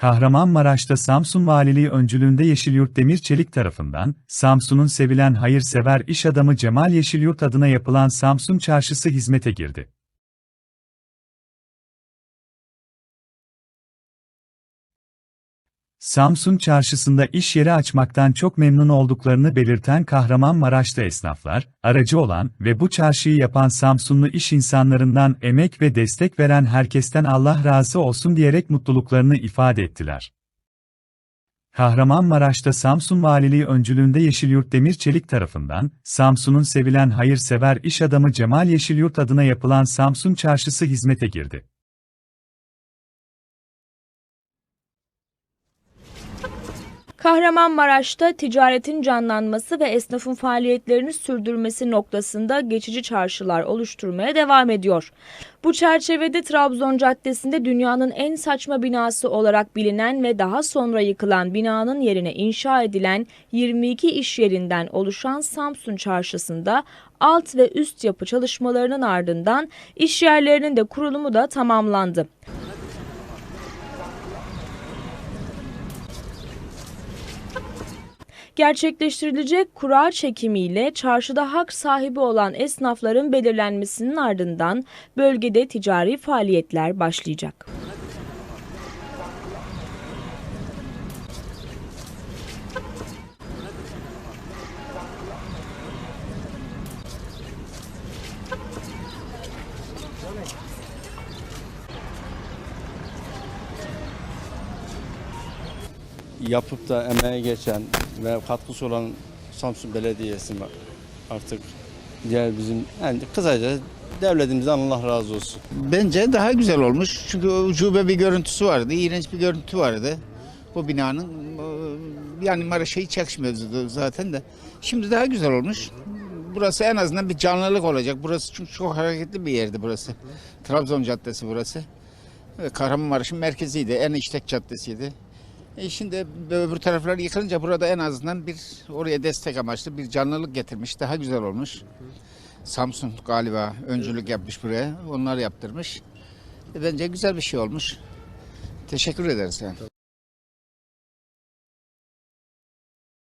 Kahramanmaraş'ta Samsun Valiliği öncülüğünde Yeşilyurt Demir Çelik tarafından, Samsun'un sevilen hayırsever iş adamı Cemal Yeşilyurt adına yapılan Samsun Çarşısı hizmete girdi. Samsun Çarşısı'nda iş yeri açmaktan çok memnun olduklarını belirten Kahramanmaraş'ta esnaflar, aracı olan ve bu çarşıyı yapan Samsunlu iş insanlarından emek ve destek veren herkesten Allah razı olsun diyerek mutluluklarını ifade ettiler. Kahramanmaraş'ta Samsun Valiliği öncülüğünde Yeşilyurt Demir Çelik tarafından, Samsun'un sevilen hayırsever iş adamı Cemal Yeşilyurt adına yapılan Samsun Çarşısı hizmete girdi. Kahramanmaraş'ta ticaretin canlanması ve esnafın faaliyetlerini sürdürmesi noktasında geçici çarşılar oluşturmaya devam ediyor. Bu çerçevede Trabzon Caddesi'nde dünyanın en saçma binası olarak bilinen ve daha sonra yıkılan binanın yerine inşa edilen 22 iş yerinden oluşan Samsun Çarşısı'nda alt ve üst yapı çalışmalarının ardından iş yerlerinin de kurulumu da tamamlandı. Gerçekleştirilecek kura çekimiyle çarşıda hak sahibi olan esnafların belirlenmesinin ardından bölgede ticari faaliyetler başlayacak. Yapıp da emeğe geçen ve katkısı olan Samsun Belediyesi artık diğer bizim yani kısaca devletimizden Allah razı olsun. Bence daha güzel olmuş. Çünkü ucube bir görüntüsü vardı. iğrenç bir görüntü vardı. Bu binanın yani Maraş'a hiç yakışmıyordu zaten de. Şimdi daha güzel olmuş. Burası en azından bir canlılık olacak. Burası çünkü çok hareketli bir yerdi burası. Trabzon Caddesi burası. Kahramanmaraş'ın merkeziydi. En işlek caddesiydi. E şimdi öbür taraflar yıkılınca burada en azından bir oraya destek amaçlı bir canlılık getirmiş. Daha güzel olmuş. Samsun galiba öncülük yapmış buraya. Onlar yaptırmış. E, Bence güzel bir şey olmuş. Teşekkür ederiz yani.